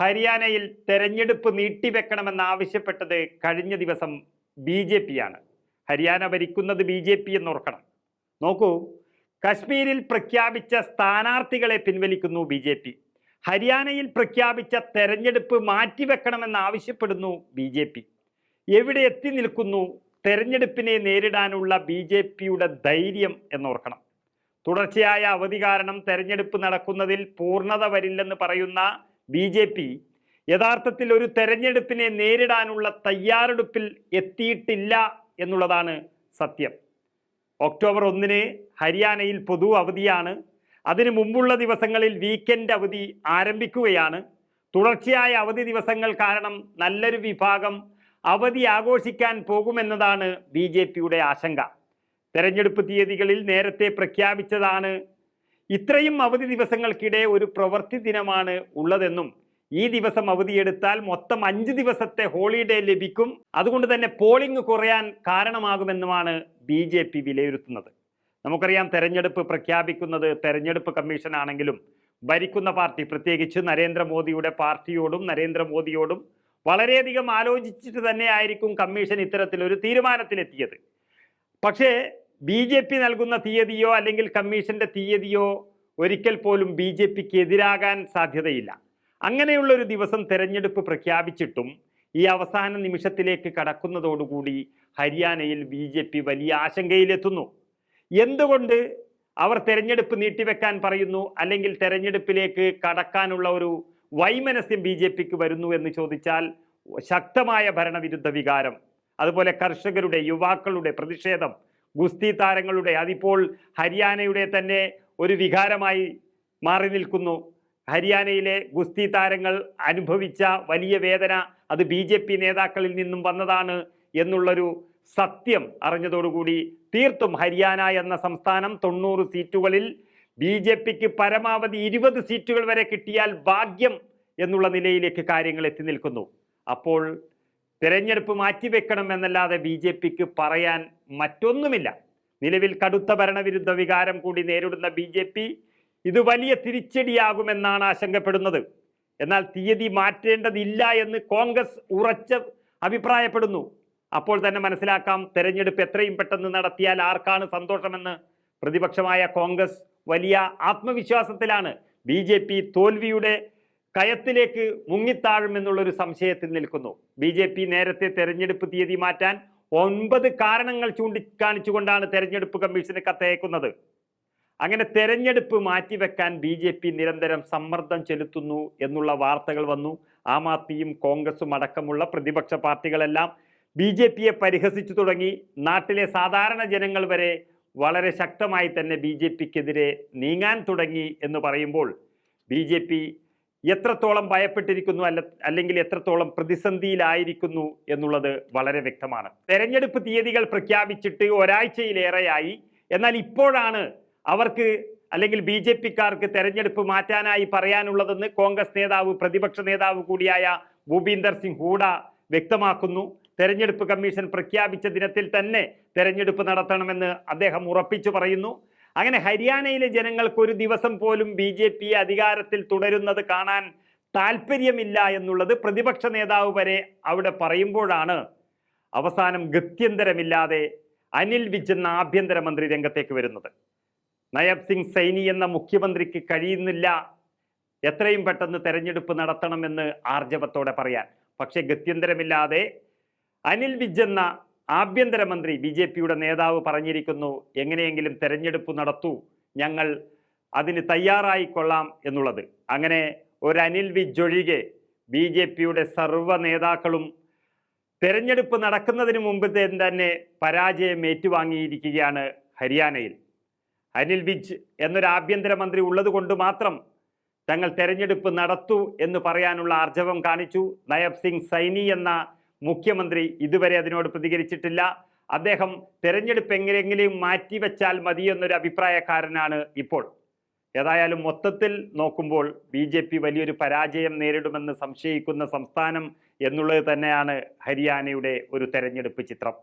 ഹരിയാനയിൽ തെരഞ്ഞെടുപ്പ് നീട്ടിവെക്കണമെന്നാവശ്യപ്പെട്ടത് കഴിഞ്ഞ ദിവസം ബി ജെ പിയാണ്. ഹരിയാന ഭരിക്കുന്നത് ബി ജെ പി എന്നോർക്കണം. നോക്കൂ കശ്മീരിൽ പ്രഖ്യാപിച്ച സ്ഥാനാർത്ഥികളെ പിൻവലിക്കുന്നു ബി ജെ പി. ഹരിയാനയിൽ പ്രഖ്യാപിച്ച തെരഞ്ഞെടുപ്പ് മാറ്റിവെക്കണമെന്നാവശ്യപ്പെടുന്നു ബി ജെ പി. എവിടെ എത്തി നിൽക്കുന്നു തെരഞ്ഞെടുപ്പിനെ നേരിടാനുള്ള ബി ജെ പിയുടെ ധൈര്യം എന്നോർക്കണം. തുടർച്ചയായ അവധി കാരണം തെരഞ്ഞെടുപ്പ് നടക്കുന്നതിൽ പൂർണത വരില്ലെന്ന് പറയുന്ന ബി ജെ പി യഥാർത്ഥത്തിൽ ഒരു തെരഞ്ഞെടുപ്പിനെ നേരിടാനുള്ള തയ്യാറെടുപ്പിൽ എത്തിയിട്ടില്ല എന്നുള്ളതാണ് സത്യം. ഒക്ടോബർ ഒന്നിന് ഹരിയാനയിൽ പൊതു അവധിയാണ്. അതിനു മുമ്പുള്ള ദിവസങ്ങളിൽ വീക്കെൻഡ് അവധി ആരംഭിക്കുകയാണ്. തുടർച്ചയായ അവധി ദിവസങ്ങൾ കാരണം നല്ലൊരു വിഭാഗം അവധി ആഘോഷിക്കാൻ പോകുമെന്നതാണ് ബി ജെ പിയുടെ ആശങ്ക. തെരഞ്ഞെടുപ്പ് തീയതികളിൽ നേരത്തെ പ്രഖ്യാപിച്ചതാണ് ഇത്രയും അവധി ദിവസങ്ങൾക്കിടെ ഒരു പ്രവൃത്തി ദിനമാണ് ഉള്ളതെന്നും ഈ ദിവസം അവധിയെടുത്താൽ മൊത്തം അഞ്ച് ദിവസത്തെ ഹോളിഡേ ലഭിക്കും. അതുകൊണ്ട് തന്നെ പോളിംഗ് കുറയാൻ കാരണമാകുമെന്നുമാണ് ബി ജെ പി വിലയിരുത്തുന്നത്. നമുക്കറിയാം തെരഞ്ഞെടുപ്പ് പ്രഖ്യാപിക്കുന്നത് തെരഞ്ഞെടുപ്പ് കമ്മീഷൻ ആണെങ്കിലും ഭരിക്കുന്ന പാർട്ടി പ്രത്യേകിച്ച് നരേന്ദ്രമോദിയുടെ പാർട്ടിയോടും നരേന്ദ്രമോദിയോടും വളരെയധികം ആലോചിച്ചിട്ട് തന്നെ ആയിരിക്കും കമ്മീഷൻ ഇത്തരത്തിലൊരു തീരുമാനത്തിലെത്തിയത്. പക്ഷേ ബി ജെ പി നൽകുന്ന തീയതിയോ അല്ലെങ്കിൽ കമ്മീഷന്റെ തീയതിയോ ഒരിക്കൽ പോലും ബി ജെ പിക്ക് എതിരാകാൻ സാധ്യതയില്ല. അങ്ങനെയുള്ള ഒരു ദിവസം തെരഞ്ഞെടുപ്പ് പ്രഖ്യാപിച്ചിട്ടും ഈ അവസാന നിമിഷത്തിലേക്ക് കടക്കുന്നതോടുകൂടി ഹരിയാനയിൽ ബി ജെ പി വലിയ ആശങ്കയിലെത്തുന്നു. എന്തുകൊണ്ട് അവർ തെരഞ്ഞെടുപ്പ് നീട്ടിവെക്കാൻ പറയുന്നു അല്ലെങ്കിൽ തെരഞ്ഞെടുപ്പിലേക്ക് കടക്കാനുള്ള ഒരു വൈമനസ്യം ബി ജെ പിക്ക് വരുന്നു എന്ന് ചോദിച്ചാൽ ശക്തമായ ഭരണവിരുദ്ധ വികാരം. അതുപോലെ കർഷകരുടെ യുവാക്കളുടെ പ്രതിഷേധം ഗുസ്തി താരങ്ങളുടെ അതിപ്പോൾ ഹരിയാനയുടെ തന്നെ ഒരു വികാരമായി മാറി നിൽക്കുന്നു. ഹരിയാനയിലെ ഗുസ്തി താരങ്ങൾ അനുഭവിച്ച വലിയ വേദന അത് ബി ജെ പി നേതാക്കളിൽ നിന്നും വന്നതാണ് എന്നുള്ളൊരു സത്യം അറിഞ്ഞതോടുകൂടി തീർത്തും ഹരിയാന എന്ന സംസ്ഥാനം തൊണ്ണൂറ് സീറ്റുകളിൽ ബി ജെ പിക്ക് പരമാവധി ഇരുപത് സീറ്റുകൾ വരെ കിട്ടിയാൽ ഭാഗ്യം എന്നുള്ള നിലയിലേക്ക് കാര്യങ്ങൾ എത്തി നിൽക്കുന്നു. അപ്പോൾ തെരഞ്ഞെടുപ്പ് മാറ്റിവെക്കണം എന്നല്ലാതെ ബി ജെ പിക്ക് പറയാൻ മറ്റൊന്നുമില്ല. നിലവിൽ കടുത്ത ഭരണവിരുദ്ധ വികാരം കൂടി നേരിടുന്ന ബി ജെ പി ഇത് വലിയ തിരിച്ചടിയാകുമെന്നാണ് ആശങ്കപ്പെടുന്നത്. എന്നാൽ തീയതി മാറ്റേണ്ടതില്ല എന്ന് കോൺഗ്രസ് ഉറച്ച അഭിപ്രായപ്പെടുന്നു. അപ്പോൾ തന്നെ മനസ്സിലാക്കാം തെരഞ്ഞെടുപ്പ് എത്രയും പെട്ടെന്ന് നടത്തിയാൽ ആർക്കാണ് സന്തോഷമെന്ന്. പ്രതിപക്ഷമായ കോൺഗ്രസ് വലിയ ആത്മവിശ്വാസത്തിലാണ് ബി ജെ പി തോൽവിയുടെ കയത്തിലേക്ക് മുങ്ങിത്താഴുമെന്നുള്ളൊരു സംശയത്തിൽ നിൽക്കുന്നു. ബി ജെ പി നേരത്തെ തെരഞ്ഞെടുപ്പ് തീയതി മാറ്റാൻ ഒൻപത് കാരണങ്ങൾ ചൂണ്ടിക്കാണിച്ചുകൊണ്ടാണ് തെരഞ്ഞെടുപ്പ് കമ്മീഷന് കത്തയക്കുന്നത്. അങ്ങനെ തെരഞ്ഞെടുപ്പ് മാറ്റിവെക്കാൻ ബി ജെ പി നിരന്തരം സമ്മർദ്ദം ചെലുത്തുന്നു എന്നുള്ള വാർത്തകൾ വന്നു. ആം ആദ്മിയും കോൺഗ്രസും അടക്കമുള്ള പ്രതിപക്ഷ പാർട്ടികളെല്ലാം ബി ജെ പിയെ പരിഹസിച്ചു തുടങ്ങി. നാട്ടിലെ സാധാരണ ജനങ്ങൾ വരെ വളരെ ശക്തമായി തന്നെ ബി ജെ പിക്കെതിരെ നീങ്ങാൻ തുടങ്ങി എന്ന് പറയുമ്പോൾ ബി ജെ പി എത്രത്തോളം ഭയപ്പെട്ടിരിക്കുന്നു അല്ല അല്ലെങ്കിൽ എത്രത്തോളം പ്രതിസന്ധിയിലായിരിക്കുന്നു എന്നുള്ളത് വളരെ വ്യക്തമാണ്. തെരഞ്ഞെടുപ്പ് തീയതികൾ പ്രഖ്യാപിച്ചിട്ട് ഒരാഴ്ചയിലേറെയായി. എന്നാൽ ഇപ്പോഴാണ് അവർക്ക് അല്ലെങ്കിൽ ബി ജെ പിക്കാർക്ക് തെരഞ്ഞെടുപ്പ് മാറ്റാനായി പറയാനുള്ളതെന്ന് കോൺഗ്രസ് നേതാവ് പ്രതിപക്ഷ നേതാവ് കൂടിയായ ഭൂപീന്ദർ സിംഗ് ഹൂഡ വ്യക്തമാക്കുന്നു. തെരഞ്ഞെടുപ്പ് കമ്മീഷൻ പ്രഖ്യാപിച്ച ദിനത്തിൽ തന്നെ തെരഞ്ഞെടുപ്പ് നടത്തണമെന്ന് അദ്ദേഹം ഉറപ്പിച്ചു പറയുന്നു. അങ്ങനെ ഹരിയാനയിലെ ജനങ്ങൾക്ക് ഒരു ദിവസം പോലും ബി ജെ പി അധികാരത്തിൽ തുടരുന്നത് കാണാൻ താല്പര്യമില്ല എന്നുള്ളത് പ്രതിപക്ഷ നേതാവ് വരെ അവിടെ പറയുമ്പോഴാണ് അവസാനം ഗത്യന്തരമില്ലാതെ അനിൽ വിജ് എന്ന ആഭ്യന്തരമന്ത്രി രംഗത്തേക്ക് വരുന്നത്. നയബ് സിംഗ് സൈനി എന്ന മുഖ്യമന്ത്രിക്ക് കഴിയുന്നില്ല. എത്രയും പെട്ടെന്ന് തെരഞ്ഞെടുപ്പ് നടത്തണമെന്ന് ആർജവത്തോടെ പറയാൻ. പക്ഷേ ഗത്യന്തരമില്ലാതെ അനിൽ വിജ് എന്ന ആഭ്യന്തരമന്ത്രി ബി ജെ പിയുടെ നേതാവ് പറഞ്ഞിരിക്കുന്നു എങ്ങനെയെങ്കിലും തെരഞ്ഞെടുപ്പ് നടത്തൂ ഞങ്ങൾ അതിന് തയ്യാറായിക്കൊള്ളാം എന്നുള്ളത്. അങ്ങനെ ഒരു അനിൽ വിജ് ഒഴികെ ബി ജെ പിയുടെ സർവ നേതാക്കളും തെരഞ്ഞെടുപ്പ് നടക്കുന്നതിന് മുമ്പ് തന്നെ പരാജയം ഏറ്റുവാങ്ങിയിരിക്കുകയാണ് ഹരിയാനയിൽ. അനിൽ വിജ് എന്നൊരു ആഭ്യന്തരമന്ത്രി ഉള്ളത് കൊണ്ട് മാത്രം തങ്ങൾ തെരഞ്ഞെടുപ്പ് നടത്തൂ എന്ന് പറയാനുള്ള ആർജവം കാണിച്ചു. നയബ് സിംഗ് സൈനി എന്ന മുഖ്യമന്ത്രി ഇതുവരെ അതിനോട് പ്രതികരിച്ചിട്ടില്ല. അദ്ദേഹം തെരഞ്ഞെടുപ്പ് എങ്ങനെയെങ്കിലും മാറ്റിവെച്ചാൽ മതി എന്നൊരു അഭിപ്രായക്കാരനാണ് ഇപ്പോൾ. ഏതായാലും മൊത്തത്തിൽ നോക്കുമ്പോൾ ബി ജെ പി വലിയൊരു പരാജയം നേരിടുമെന്ന് സംശയിക്കുന്ന സംസ്ഥാനം എന്നുള്ളത് തന്നെയാണ് ഹരിയാനയുടെ ഒരു തെരഞ്ഞെടുപ്പ് ചിത്രം.